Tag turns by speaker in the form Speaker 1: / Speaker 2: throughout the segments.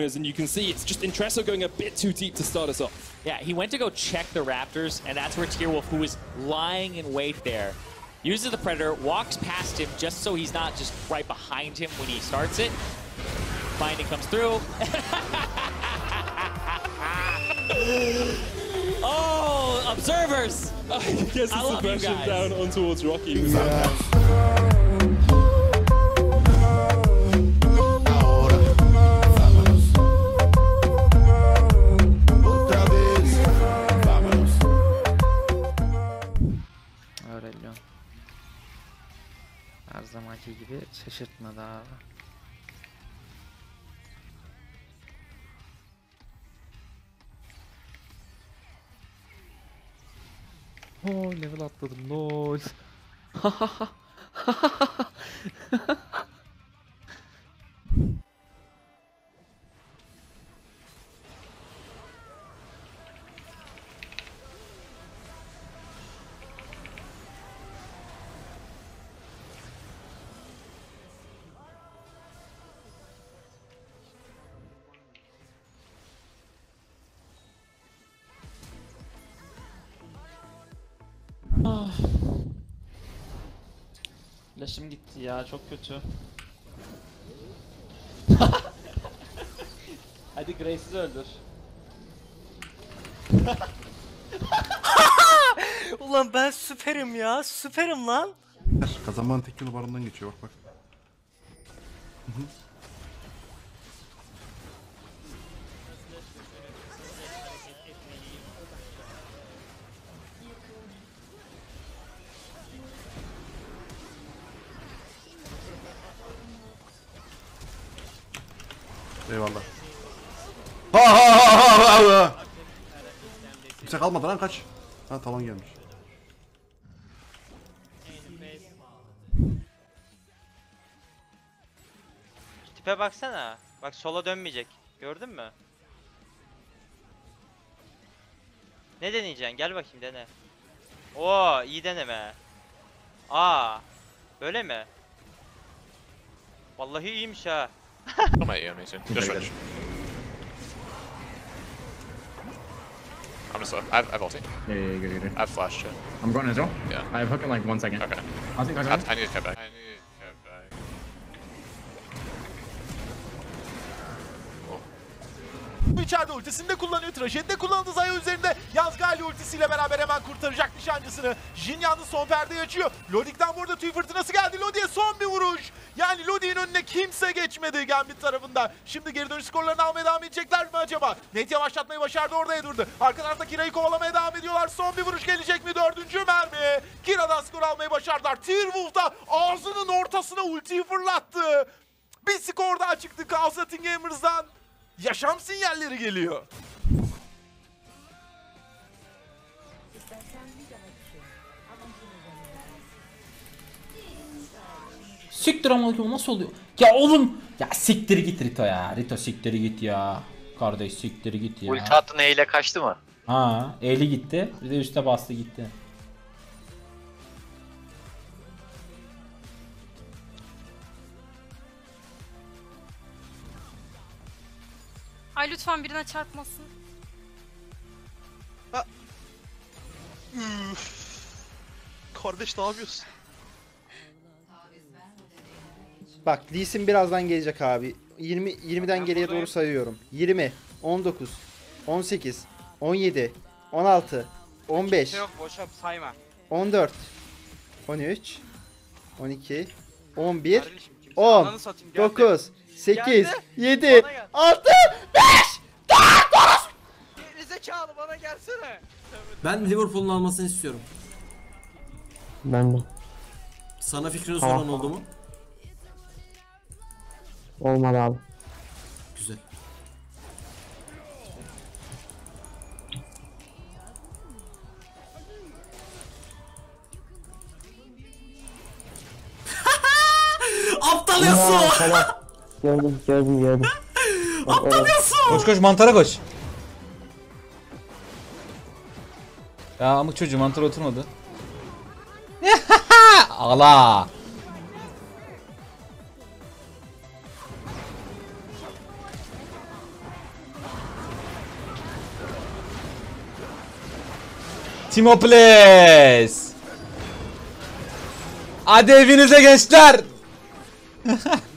Speaker 1: and you can see it's just Intresso going a bit too deep to start us off.
Speaker 2: Yeah, he went to go check the Raptors, and that's where Tierwolf, who was lying in wait there, uses the Predator, walks past him just so he's not just right behind him when he starts it. Binding comes through. oh, observers!
Speaker 1: I guess
Speaker 2: I
Speaker 1: it's
Speaker 2: love you
Speaker 1: aggression down on towards Rocky.
Speaker 3: Ahora,
Speaker 4: Aurelio. Her zamanki gibi şaşırtmadı abi. Oo level atladım lol.
Speaker 5: Flash'ım gitti ya çok kötü. Hadi Grace'i öldür.
Speaker 6: Ulan ben süperim ya. Süperim lan.
Speaker 7: Kazanmanın tek yolu barından geçiyor bak bak. Eyvallah. Ha ha ha ha ha ha. Kimse kalmadı lan kaç. Ha talon gelmiş.
Speaker 6: Tipe baksana. Bak sola dönmeyecek. Gördün mü? Ne deneyeceksin? Gel bakayım dene. Oo iyi deneme. Aa. Böyle mi? Vallahi iyiymiş ha.
Speaker 8: Come at you, amazing. Just switch. I'm just low. I have, I have ulti.
Speaker 9: Yeah, yeah, good, good, good.
Speaker 8: I have flash too.
Speaker 9: I'm going as well.
Speaker 8: Yeah.
Speaker 9: I have hook in like one second.
Speaker 8: Okay.
Speaker 9: I think I
Speaker 8: I. I need to cut back. I need to cut back.
Speaker 10: İçeride ultisini de kullanıyor. Trajedi de kullanıldı Zaya üzerinde. Yazgali ultisiyle beraber hemen kurtaracak nişancısını. Jin yalnız son perdeyi açıyor. Lodik'ten burada tüy fırtınası geldi. Lodik'e son bir vuruş. Yani Lodik'in önüne kimse geçmedi Gambit tarafında. Şimdi geri dönüş skorlarını almaya devam edecekler mi acaba? Net yavaşlatmayı başardı orada durdu. Arka tarafta Kira'yı kovalamaya devam ediyorlar. Son bir vuruş gelecek mi? Dördüncü mermi. Kira'dan skor almayı başardılar. Tearwolf da ağzının ortasına ultiyi fırlattı. Bir skor daha çıktı Kalsatin Gamers'dan. Yaşam sinyalleri geliyor.
Speaker 11: Siktir ama o nasıl oluyor? Ya oğlum ya siktir git Rito ya. Rito siktir git ya. Kardeş siktir git ya.
Speaker 12: Ulti attın E ile kaçtı mı?
Speaker 11: Ha, eli gitti. Bir de üste bastı gitti.
Speaker 13: Ay lütfen birine çarpmasın.
Speaker 10: Kardeş ne yapıyorsun?
Speaker 14: Bak Lee Sin birazdan gelecek abi. 20 20'den geriye doğru sayıyorum. 20, 19, 18, 17, 16, 15,
Speaker 6: Yok boşa sayma.
Speaker 14: 14, 13, 12, 11, 10, 9, 8, 7, 6, 5,
Speaker 6: Zekalı bana gelsene.
Speaker 15: Ben Liverpool'un almasını istiyorum.
Speaker 16: Ben de.
Speaker 15: Sana fikrin
Speaker 16: Tamam.
Speaker 15: soran oldu mu?
Speaker 16: Olmadı abi.
Speaker 15: Güzel. Aptal
Speaker 16: tamam. Gördüm gördüm gördüm.
Speaker 15: Aptal Yasuo!
Speaker 11: Koş koş mantara koş. Ya ama çocuğum mantar oturmadı. Ala. Timoples. Hadi evinize gençler.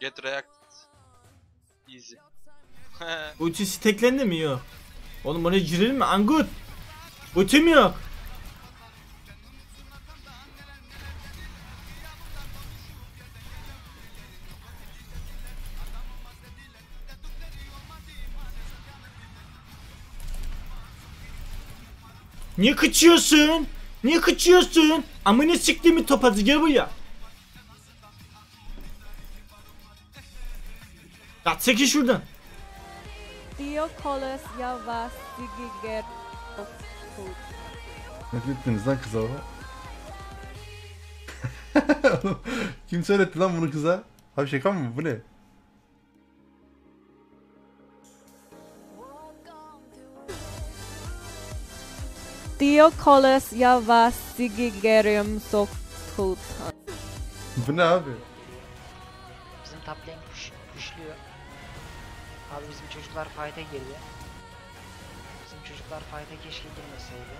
Speaker 6: Get react. Easy.
Speaker 9: Ultisi teklendi mi yok? Oğlum oraya girir mi? Angut. Ultim yok. Niye kıçıyorsun? Niye kıçıyorsun? Amına siktiğimi topazı gel buraya. Ya çekil şuradan.
Speaker 12: Diokoles yavaş sigiger.
Speaker 7: Ne ettiniz lan kıza baba? Kim söyletti lan bunu kıza? Abi şaka mı bu? Ne?
Speaker 12: Diokoles yavaş sigigerim sok tut.
Speaker 7: Bu ne abi?
Speaker 17: Bizim top lane push, pushluyor. Abi bizim çocuklar fight'a giriyor. Bizim çocuklar fight'a keşke girmeseydi.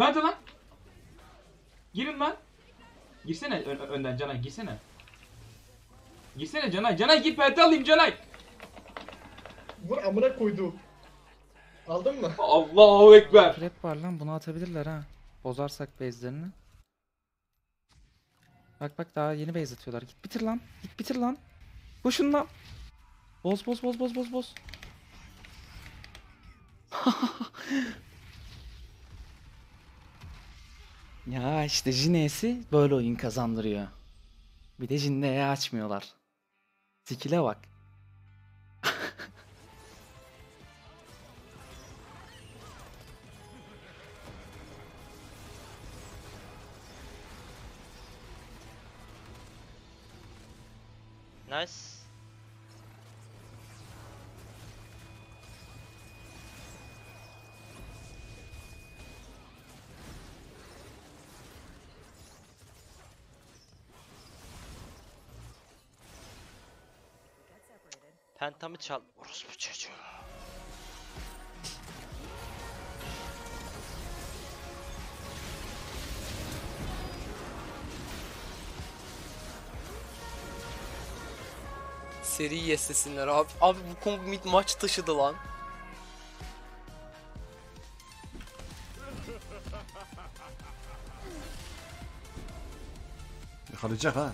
Speaker 11: Hadi lan. Girin lan. Girsene ö- önden Canay girsene. Girsene Canay. Canay git perte alayım Canay.
Speaker 5: Vur amına koydu. Aldın mı?
Speaker 11: Allahu Ekber.
Speaker 4: Trap var lan bunu atabilirler ha. Bozarsak base'lerini. Bak bak daha yeni base atıyorlar. Git bitir lan. Git bitir lan. Koşun lan. Boz boz boz boz boz boz. ya işte Jine'si böyle oyun kazandırıyor. Bir de Jinne'ye açmıyorlar. Skill'e bak.
Speaker 6: Nice. Pentamı çal. Orospu çocuğu.
Speaker 18: Seri yeslesinler abi. Abi bu Kong mid maç taşıdı lan.
Speaker 7: Yakalayacak ha.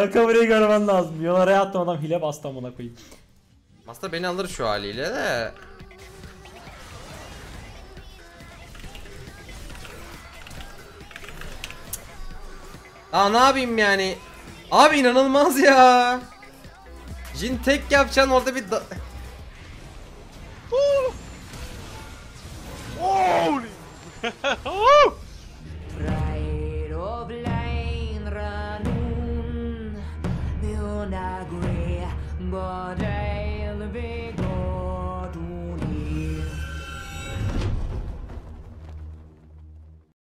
Speaker 11: Kanka burayı görmen lazım. Yonaraya attım adam hile bastı amına koyayım.
Speaker 18: Aslında beni alır şu haliyle de. Aa ne yapayım yani? Abi inanılmaz ya. Jin tek yapacaksın orada bir da-